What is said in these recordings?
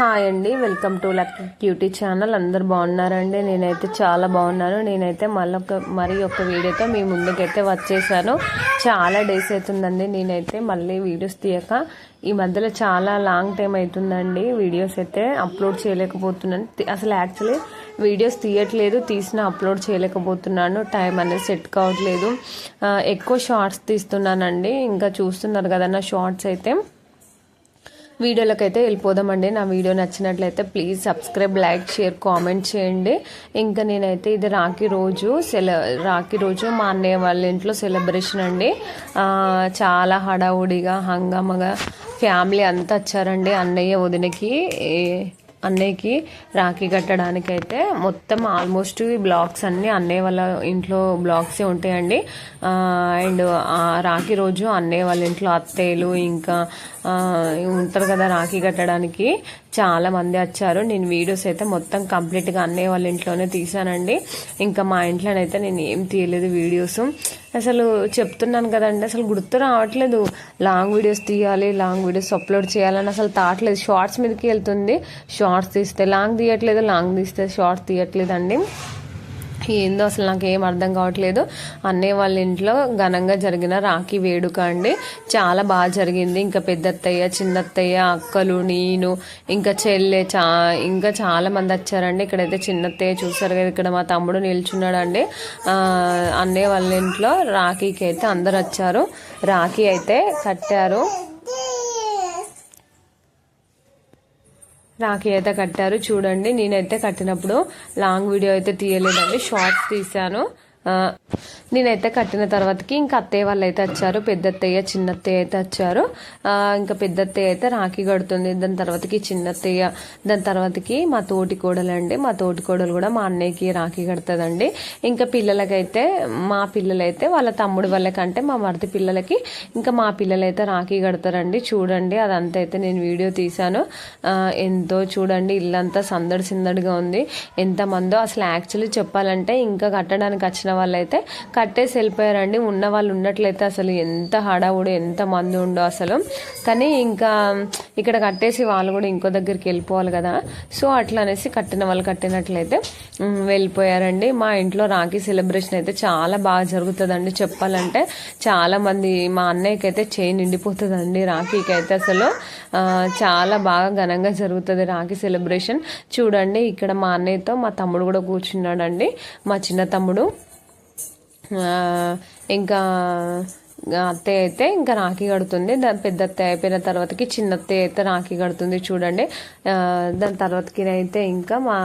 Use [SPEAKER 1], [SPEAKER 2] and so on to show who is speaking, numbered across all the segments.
[SPEAKER 1] Hi అండి welcome to luck cutie channel. అందరు బాగున్నారండి? నేనైతే చాలా బాగున్నాను. నేనైతే మళ్ళొక మరి ఒక వీడియోతో మీ ముందుకైతే వచ్చేసాను. చాలా డేస్ అవుతుందండి. నేనైతే మళ్ళీ వీడియోస్ తీయక ఈ మధ్యలో చాలా లాంగ్ టైం అవుతుందండి. వీడియోస్ అయితే అప్లోడ్ చేయలేకపోతున్నాను. అసలు యాక్చువల్లీ వీడియోస్ తీయట్లేదు. తీసిన అప్లోడ్ చేయలేకపోతున్నాను. టైం అనేది సెట్ కావట్లేదు. ఎక్కువ షార్ట్స్ తీస్తున్నానండి. ఇంకా చూస్తున్నారు కదా నా షార్ట్స్ అయితే. వీడియోలోకి అయితే వెళ్ళిపోదామండి. నా వీడియో నచ్చినట్లయితే please subscribe like share comment చేయండి. ఇంకా నేనైతే ఇది రాఖీ రోజు సెల రాఖీ రోజు మా అన్నయ్య వాళ్ళ ఇంట్లో సెలబ్రేషన్ అండి. చాలా హడావుడిగా హంగామగా ఫ్యామిలీ అంతా వచ్చారండి అన్నయ్య వదినకి. అన్నయ్యకి రాఖీ కట్టడానికి అయితే మొత్తం ఆల్మోస్ట్ బ్లాక్స్ అన్నీ అన్నయ్య వాళ్ళ ఇంట్లో బ్లాక్సే ఉంటాయండి. అండ్ రాఖీ రోజు అన్నయ్య వాళ్ళ ఇంట్లో అత్తయ్యలు ఇంకా ఉంటారు కదా రాఖీ కట్టడానికి. చాలా మంది వచ్చారు. నేను వీడియోస్ అయితే మొత్తం కంప్లీట్గా అన్నయ్య వాళ్ళ ఇంట్లోనే తీసానండి ఇంకా మా ఇంట్లోనైతే నేను ఏం తీయలేదు వీడియోస్. అసలు చెప్తున్నాను కదండి అసలు గుర్తు రావట్లేదు. లాంగ్ వీడియోస్ తీయాలి లాంగ్ వీడియోస్ అప్లోడ్ చేయాలని అసలు తావట్లేదు షార్ట్స్ మీదకి వెళ్తుంది. షార్ట్స్ తీస్తే లాంగ్ తీయట్లేదు లాంగ్ తీస్తే షార్ట్స్ తీయట్లేదండి. ఏందో అసలు నాకు ఏం అర్థం కావట్లేదు. అన్నయ్య వాళ్ళ ఇంట్లో ఘనంగా జరిగిన రాఖీ వేడుక అండి. చాలా బాగా జరిగింది. ఇంకా పెద్దత్తయ్య చిన్నత్తయ్య అక్కలు నేను ఇంకా చెల్లె చా ఇంకా చాలా మంది వచ్చారండి. ఇక్కడైతే చిన్నత్తయ్య చూసారు కదా ఇక్కడ మా తమ్ముడు నిల్చున్నాడండి. అన్నయ్య వాళ్ళ ఇంట్లో రాఖీకి అయితే అందరు వచ్చారు. రాఖీ అయితే కట్టారు. రాఖీ అయితే కట్టారు. చూడండి నేనైతే కట్టినప్పుడు లాంగ్ వీడియో అయితే తీయలేదండి. షార్ట్స్ తీశాను. నేనైతే కట్టిన తర్వాతకి ఇంకా అత్తయ్య వాళ్ళు అయితే వచ్చారు పెద్ద అత్తయ్య చిన్న అత్తయ్య అయితే వచ్చారు. ఇంకా పెద్ద అత్తయ్య అయితే రాఖీ కడుతుంది. దాని తర్వాతకి చిన్న అత్తయ్య దాని తర్వాతకి మా తోటి కోడలు అండి మా తోటి కోడలు కూడా మా అన్నయ్యకి రాఖీ కడుతుందండి. ఇంకా పిల్లలకైతే మా పిల్లలైతే వాళ్ళ తమ్ముడు వాళ్ళకంటే మా మరిది పిల్లలకి ఇంకా మా పిల్లలైతే రాఖీ కడతారండి. చూడండి అదంతా అయితే నేను వీడియో తీశాను. ఎంతో చూడండి ఇల్లంతా సందడి సిందడిగా ఉంది. ఎంతమందో అసలు యాక్చువల్లీ చెప్పాలంటే ఇంకా కట్టడానికి వచ్చిన వాళ్ళైతే కట్టేసి వెళ్ళిపోయారండి. ఉన్న వాళ్ళు ఉన్నట్లయితే అసలు ఎంత హడావుడు ఎంత మంది ఉండో అసలు. కానీ ఇంకా ఇక్కడ కట్టేసి వాళ్ళు కూడా ఇంకో దగ్గరికి వెళ్ళిపోవాలి కదా. సో అట్లా అనేసి కట్టిన వాళ్ళు కట్టినట్లయితే వెళ్ళిపోయారండి. మా ఇంట్లో రాఖీ సెలబ్రేషన్ అయితే చాలా బాగా జరుగుతుందండి. చెప్పాలంటే చాలా మంది మా అన్నయ్యకి అయితే చేయి నిండిపోతుందండి రాఖీకి అయితే అసలు చాలా బాగా ఘనంగా జరుగుతుంది రాఖీ సెలబ్రేషన్. చూడండి ఇక్కడ మా అన్నయ్యతో మా తమ్ముడు కూడా కూర్చున్నాడండి. మా చిన్న తమ్ముడు. ఇంకా అత్తయ్య అయితే ఇంకా రాఖీ కడుతుంది. దాని పెద్ద అత్తయ్య అయిపోయిన తర్వాతకి చిన్న అత్తయ్య అయితే రాఖీ కడుతుంది చూడండి. దాని తర్వాతకి అయితే ఇంకా మా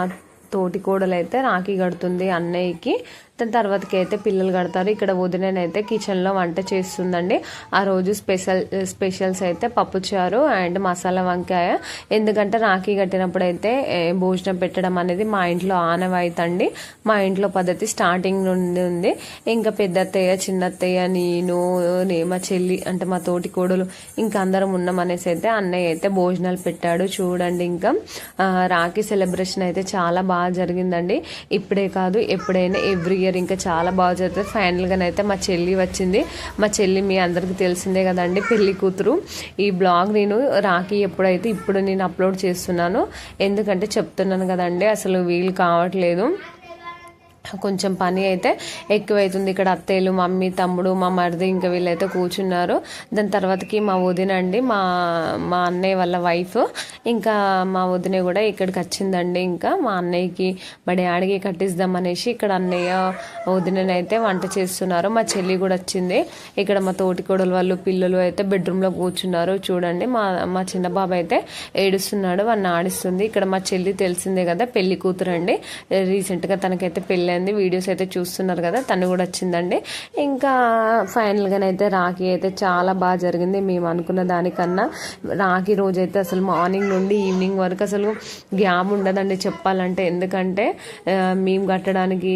[SPEAKER 1] తోటి కోడలు అయితే రాఖీ కడుతుంది అన్నయ్యకి. దాని తర్వాతకి అయితే పిల్లలు కడతారు. ఇక్కడ వదినైతే కిచెన్లో వంట చేస్తుందండి. ఆ రోజు స్పెషల్ స్పెషల్స్ అయితే పప్పుచారు అండ్ మసాలా వంకాయ. ఎందుకంటే రాఖీ కట్టినప్పుడు అయితే భోజనం పెట్టడం అనేది మా ఇంట్లో ఆనవాయితండి. మా ఇంట్లో పద్ధతి స్టార్టింగ్ నుండి ఉంది. ఇంకా పెద్ద అత్తయ్య చిన్న అత్తయ్య నేను మా చెల్లి అంటే మా తోటి కోడలు ఇంకా అందరం ఉన్నాం అనేసి అయితే అన్నయ్య అయితే భోజనాలు పెట్టాడు. చూడండి ఇంకా రాఖీ సెలబ్రేషన్ అయితే చాలా బాగా జరిగిందండి. ఇప్పుడే కాదు ఎప్పుడైనా ఎవ్రీ ఇయర్ ఇంకా చాలా బాగా జరుగుతుంది. ఫైనల్గా అయితే మా చెల్లి వచ్చింది. మా చెల్లి మీ అందరికీ తెలిసిందే కదండి పెళ్ళి కూతురు. ఈ బ్లాగ్ నేను రాఖీ ఎప్పుడైతే ఇప్పుడు నేను అప్లోడ్ చేస్తున్నాను ఎందుకంటే చెప్తున్నాను కదండి అసలు వీలు కావట్లేదు. కొంచెం పని అయితే ఎక్కువైతుంది. ఇక్కడ అత్తయ్యలు మమ్మీ తమ్ముడు మా మరిది ఇంకా వీళ్ళైతే కూర్చున్నారు. దాని తర్వాతకి మా వదిన అండి మా మా అన్నయ్య వాళ్ళ వైఫ్ ఇంకా మా వదిన కూడా ఇక్కడికి వచ్చిందండి. ఇంకా మా అన్నయ్యకి బడి ఆడిగి కట్టిద్దామనేసి ఇక్కడ అన్నయ్య వదిననైతే వంట చేస్తున్నారు. మా చెల్లి కూడా వచ్చింది. ఇక్కడ మా తోటికోడలు వాళ్ళు పిల్లలు అయితే బెడ్రూమ్లో కూర్చున్నారు. చూడండి మా మా చిన్న బాబు అయితే ఏడుస్తున్నాడు వాడిని ఆడిస్తుంది. ఇక్కడ మా చెల్లి తెలిసిందే కదా పెళ్ళి కూతురండి. రీసెంట్గా తనకైతే పెళ్ళి అయింది. వీడియోస్ అయితే చూస్తున్నారు కదా తను కూడా వచ్చిందండి. ఇంకా ఫైనల్గానైతే రాఖీ అయితే చాలా బాగా జరిగింది. మేము అనుకున్న దానికన్నా రాఖీ రోజు అయితే అసలు మార్నింగ్ నుండి ఈవినింగ్ వరకు అసలు గ్యాప్ ఉండదండి చెప్పాలంటే. ఎందుకంటే మేము కట్టడానికి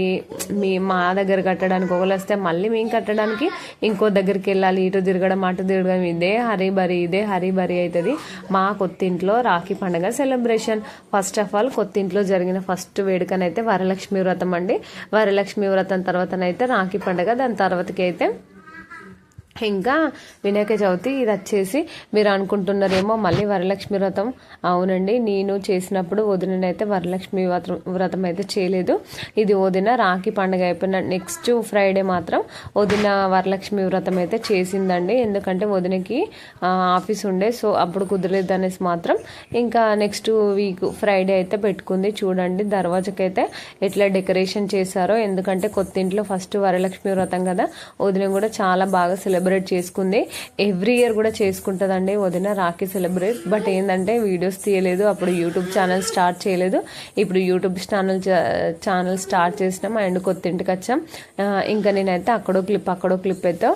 [SPEAKER 1] మీ మా దగ్గర కట్టడానికి ఒకళ్ళు వస్తే మళ్ళీ మేము కట్టడానికి ఇంకో దగ్గరికి వెళ్ళాలి. ఇటు తిరగడం అటు తిరగడం ఇదే హరిబరి ఇదే హరిబరి అవుతుంది మా కొత్తింట్లో రాఖీ పండుగ సెలబ్రేషన్. ఫస్ట్ ఆఫ్ ఆల్ కొత్తింట్లో జరిగిన ఫస్ట్ వేడుకనైతే వరలక్ష్మి వ్రతం అండి. వరలక్ష్మి వ్రతం తర్వాతనైతే రాఖీ పండుగ దాని తర్వాతకి అయితే ఇంకా వినాయక చవితి ఇది వచ్చేసి మీరు అనుకుంటున్నారేమో మళ్ళీ వరలక్ష్మి వ్రతం. అవునండి నేను చేసినప్పుడు వదినైతే వరలక్ష్మి వ్రతం వ్రతం అయితే చేయలేదు. ఇది వదిన రాఖీ పండుగ అయిపోయిన నెక్స్ట్ ఫ్రైడే మాత్రం వదిన వరలక్ష్మి వ్రతం అయితే చేసిందండి. ఎందుకంటే వదినకి ఆఫీస్ ఉండే సో అప్పుడు కుదరలేదు అనేసి మాత్రం ఇంకా నెక్స్ట్ వీక్ ఫ్రైడే అయితే పెట్టుకుంది. చూడండి దర్వాజకైతే ఎట్లా డెకరేషన్ చేశారో. ఎందుకంటే కొత్త ఇంట్లో ఫస్ట్ వరలక్ష్మి వ్రతం కదా వదిన కూడా చాలా బాగా సెలబ్రేట్ సెలబ్రేట్ చేసుకుంది. ఎవ్రీ ఇయర్ కూడా చేసుకుంటుందండి వదిన రాఖీ సెలబ్రేట్ బట్ ఏంటంటే వీడియోస్ తీయలేదు అప్పుడు యూట్యూబ్ ఛానల్ స్టార్ట్ చేయలేదు. ఇప్పుడు యూట్యూబ్ ఛానల్ ఛానల్ స్టార్ట్ చేసినాం అండ్ కొత్త ఇంటికి వచ్చాం. ఇంకా నేనైతే అక్కడో క్లిప్ అక్కడో క్లిప్ అయితే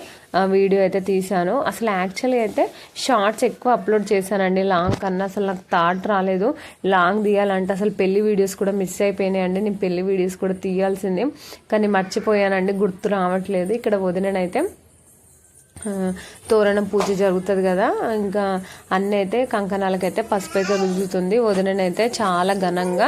[SPEAKER 1] వీడియో అయితే తీశాను. అసలు యాక్చువల్లీ అయితే షార్ట్స్ ఎక్కువ అప్లోడ్ చేశానండి. లాంగ్ కన్నా అసలు నాకు థాట్ రాలేదు. లాంగ్ తీయాలంటే అసలు పెళ్ళి వీడియోస్ కూడా మిస్ అయిపోయినాయండి. నేను పెళ్ళి వీడియోస్ కూడా తీయాల్సిందే. కానీ మర్చిపోయానండి గుర్తు రావట్లేదు. ఇక్కడ వదినైతే తోరణం పూజ జరుగుతుంది కదా. ఇంకా అన్నీ అయితే కంకణాలకైతే పసుపు అయితే రుజుతుంది. వదిననైతే చాలా ఘనంగా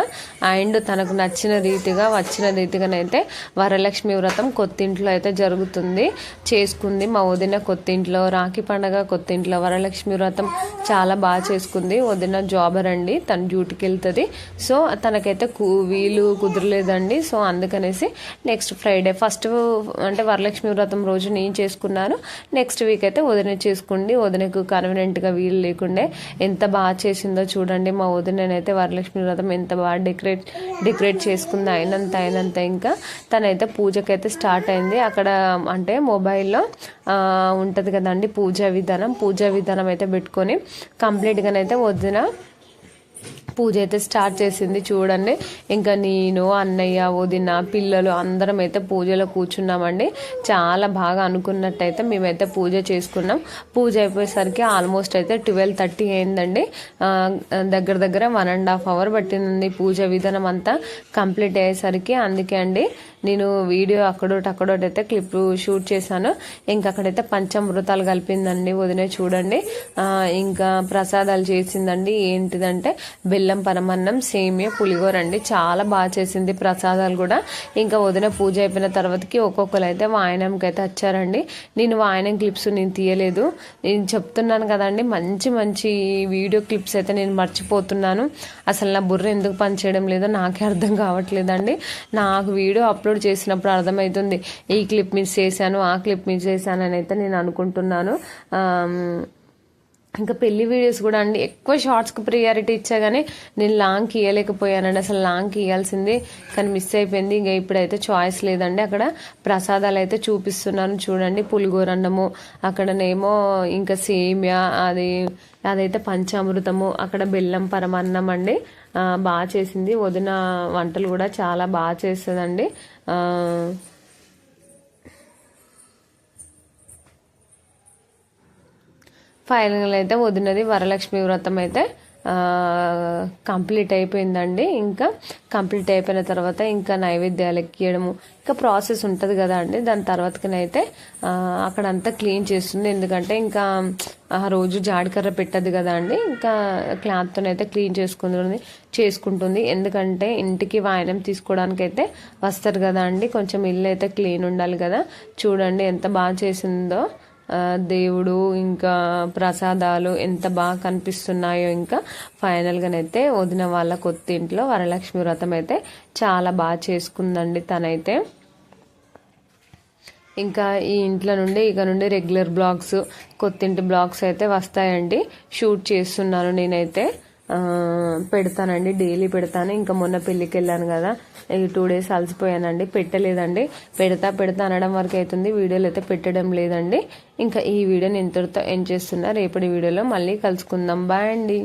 [SPEAKER 1] అండ్ తనకు నచ్చిన రీతిగా వచ్చిన రీతిగానైతే వరలక్ష్మి వ్రతం కొత్తింట్లో అయితే జరుగుతుంది. చేసుకుంది మా వదిన కొత్తింట్లో రాఖీ పండగ కొత్తింట్లో వరలక్ష్మి వ్రతం చాలా బాగా చేసుకుంది. వదిన జాబర్ అండి తన డ్యూటీకి వెళ్తుంది. సో తనకైతే వీలు కుదరలేదండి. సో అందుకనేసి నెక్స్ట్ ఫ్రైడే ఫస్ట్ అంటే వరలక్ష్మి వ్రతం రోజు నేను చేసుకున్నాను. నెక్స్ట్ వీక్ అయితే వదిన చేసుకోండి. వదినకు కన్వీనెంట్గా వీలు లేకుండే ఎంత బాగా చేసిందో చూడండి. మా వదిననైతే వరలక్ష్మి వ్రతం ఎంత బాగా డెకరేట్ డెకరేట్ చేసుకుంది. అయినంత అయినంత ఇంకా తనైతే పూజకైతే స్టార్ట్ అయింది. అక్కడ అంటే మొబైల్లో ఉంటుంది కదండి పూజా విధానం. పూజా విధానం అయితే పెట్టుకొని కంప్లీట్గానైతే వదిన పూజ అయితే స్టార్ట్ చేసింది చూడండి. ఇంకా నేను అన్నయ్య వదిన పిల్లలు అందరం అయితే పూజలో కూర్చున్నామండి. చాలా బాగా అనుకున్నట్టయితే మేమైతే పూజ చేసుకున్నాం. పూజ అయిపోయేసరికి ఆల్మోస్ట్ అయితే ట్వెల్వ్ థర్టీ అయిందండి. దగ్గర దగ్గర వన్ అండ్ హాఫ్ అవర్ పట్టింది పూజ విధానం అంతా కంప్లీట్ అయ్యేసరికి. అందుకే అండి నేను వీడియో అక్కడోటి అక్కడోటి అయితే క్లిప్ షూట్ చేశాను. ఇంకా అక్కడైతే పంచామృతాలు కలిపిందండి వదిన చూడండి. ఇంకా ప్రసాదాలు చేసిందండి. ఏంటిదంటే బెల్లం పరమన్నం సేమియా పులిగోర అండి. చాలా బాగా చేసింది ప్రసాదాలు కూడా. ఇంకా వదిన పూజ అయిపోయిన తర్వాతకి ఒక్కొక్కరు అయితే వాయనంకి అయితే వచ్చారండి. నేను వాయనం క్లిప్స్ నేను తీయలేదు. నేను చెప్తున్నాను కదండి మంచి మంచి వీడియో క్లిప్స్ అయితే నేను మర్చిపోతున్నాను. అసలు నా బుర్ర ఎందుకు పనిచేయడం లేదో నాకే అర్థం కావట్లేదండి. నాకు వీడియో అప్లోడ్ చేసినప్పుడు అర్థమవుతుంది ఈ క్లిప్ మిస్ చేశాను ఆ క్లిప్ మిస్ చేశాను అని అయితే నేను అనుకుంటున్నాను. ఇంకా పెళ్ళి వీడియోస్ కూడా అండి. ఎక్కువ షార్ట్స్కి ప్రియారిటీ ఇచ్చా కానీ నేను లాంగ్ ఇవ్వలేకపోయానండి అసలు లాంగ్కి ఇవ్వాల్సింది కానీ మిస్ అయిపోయింది. ఇంకా ఇప్పుడైతే చాయిస్ లేదండి అక్కడ. ప్రసాదాలు అయితే చూపిస్తున్నాను. చూడండి పులిగోర అన్నము అక్కడనేమో ఇంకా సేమియా అది అదైతే పంచామృతము అక్కడ బెల్లం పరమాన్నం అండి. బాగా చేసింది. వదిన వంటలు కూడా చాలా బాగా చేస్తుందండి. ఫైనల్ అయితే వదినది వరలక్ష్మి వ్రతం అయితే కంప్లీట్ అయిపోయిందండి. ఇంకా కంప్లీట్ అయిపోయిన తర్వాత ఇంకా నైవేద్యాలు ఎక్కియడము ఇంకా ప్రాసెస్ ఉంటుంది కదా అండి. దాని తర్వాతకనైతే అక్కడంతా క్లీన్ చేస్తుంది. ఎందుకంటే ఇంకా ఆ రోజు జాడికర్ర పెట్టదు కదా అండి. ఇంకా క్లాత్తోనైతే క్లీన్ చేసుకుంటుంది చేసుకుంటుంది. ఎందుకంటే ఇంటికి వాయనం తీసుకోవడానికి అయితే వస్తారు కదా అండి. కొంచెం ఇల్లు అయితే క్లీన్ ఉండాలి కదా. చూడండి ఎంత బాగా చేసిందో. దేవుడు ఇంకా ప్రసాదాలు ఎంత బాగా కనిపిస్తున్నాయో ఇంకా ఫైనల్గానైతే వదిన వాళ్ళ కొత్త ఇంట్లో వరలక్ష్మి వ్రతం అయితే చాలా బాగా చేసుకుందండి తనైతే. ఇంకా ఈ ఇంట్లో నుండి ఇక నుండి రెగ్యులర్ బ్లాగ్స్ కొత్తింటి బ్లాగ్స్ అయితే వస్తాయండి. షూట్ చేస్తున్నాను నేనైతే. పెడతానండి డైలీ పెడతాను. ఇంకా మొన్న పెళ్ళికి వెళ్ళాను కదా ఈ టూ డేస్ అలసిపోయానండి పెట్టలేదండి. పెడతా పెడతా అనడం వరకు అవుతుంది వీడియోలు అయితే పెట్టడం లేదండి. ఇంకా ఈ వీడియోని ఇంతటితో ఎండ్ చేస్తున్నా. రేపటి వీడియోలో మళ్ళీ కలుసుకుందాం. బాయ్ అండి.